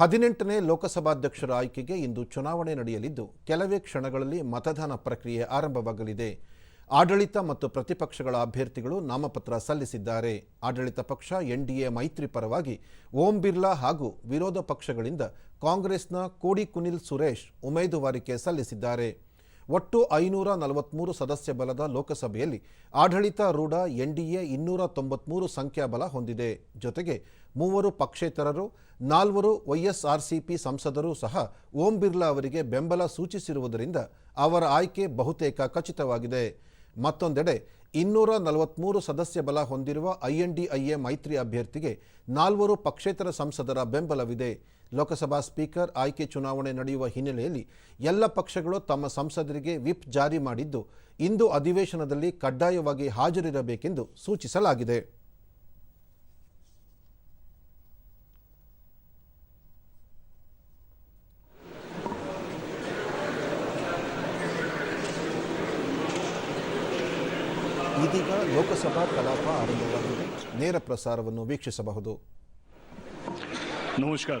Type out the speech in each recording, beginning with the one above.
ಹದಿನೆಂಟನೇ ಲೋಕಸಭಾಧ್ಯಕ್ಷರ ಆಯ್ಕೆಗೆ ಇಂದು ಚುನಾವಣೆ ನಡೆಯಲಿದ್ದು, ಕೆಲವೇ ಕ್ಷಣಗಳಲ್ಲಿ ಮತದಾನ ಪ್ರಕ್ರಿಯೆ ಆರಂಭವಾಗಲಿದೆ. ಆಡಳಿತ ಮತ್ತು ಪ್ರತಿಪಕ್ಷಗಳ ಅಭ್ಯರ್ಥಿಗಳು ನಾಮಪತ್ರ ಸಲ್ಲಿಸಿದ್ದಾರೆ. ಆಡಳಿತ ಪಕ್ಷ ಎನ್ಡಿಎ ಮೈತ್ರಿ ಪರವಾಗಿ ಓಂ ಬಿರ್ಲಾ ಹಾಗೂ ವಿರೋಧ ಪಕ್ಷಗಳಿಂದ ಕಾಂಗ್ರೆಸ್ನ ಕೋಡಿ ಕುನಿಲ್ ಸುರೇಶ್ ಉಮೇದುವಾರಿಕೆ ಸಲ್ಲಿಸಿದ್ದಾರೆ. ಒಟ್ಟು ಐನೂರ ನಲವತ್ಮೂರು ಸದಸ್ಯ ಬಲದ ಲೋಕಸಭೆಯಲ್ಲಿ ಆಡಳಿತಾರೂಢ ಎನ್ಡಿಎ ಇನ್ನೂರ ತೊಂಬತ್ಮೂರು ಸಂಖ್ಯಾಬಲ ಹೊಂದಿದೆ. ಜೊತೆಗೆ ಮೂವರು ಪಕ್ಷೇತರರು, ನಾಲ್ವರು ವೈಎಸ್ಆರ್ಸಿಪಿ ಸಂಸದರು ಸಹ ಓಂ ಬಿರ್ಲಾ ಅವರಿಗೆ ಬೆಂಬಲ ಸೂಚಿಸಿರುವುದರಿಂದ ಅವರ ಆಯ್ಕೆ ಬಹುತೇಕ ಖಚಿತವಾಗಿದೆ. ಮತ್ತೊಂದೆಡೆ ಇನ್ನೂರ ನಲವತ್ಮೂರು ಸದಸ್ಯ ಬಲ ಹೊಂದಿರುವ ಐಎನ್ಡಿಐಎ ಮೈತ್ರಿ ಅಭ್ಯರ್ಥಿಗೆ ನಾಲ್ವರು ಪಕ್ಷೇತರ ಸಂಸದರ ಬೆಂಬಲವಿದೆ. ಲೋಕಸಭಾ ಸ್ಪೀಕರ್ ಆಯ್ಕೆ ಚುನಾವಣೆ ನಡೆಯುವ ಹಿನ್ನೆಲೆಯಲ್ಲಿ ಎಲ್ಲ ಪಕ್ಷಗಳು ತಮ್ಮ ಸಂಸದರಿಗೆ ವಿಪ್ ಜಾರಿ ಮಾಡಿದ್ದು, ಇಂದು ಅಧಿವೇಶನದಲ್ಲಿ ಕಡ್ಡಾಯವಾಗಿ ಹಾಜರಿರಬೇಕೆಂದು ಸೂಚಿಸಲಾಗಿದೆ. ಇದೀಗ ಲೋಕಸಭಾ ಕಲಾಪ ಆರಂಭವಾಗಿದೆ. ನೇರ ಪ್ರಸಾರವನ್ನು ವೀಕ್ಷಿಸಬಹುದು. ನಮಸ್ಕಾರ.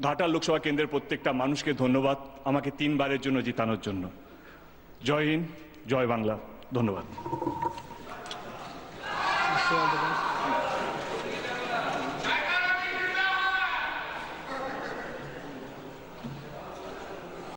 ঘাটাল লোকসভা কেন্দ্রের প্রত্যেকটা মানুষকে ধন্যবাদ আমাকে তিনবারের জন্য জিতানোর জন্য। জয় হিন্দ, জয় বাংলা। ধন্যবাদ।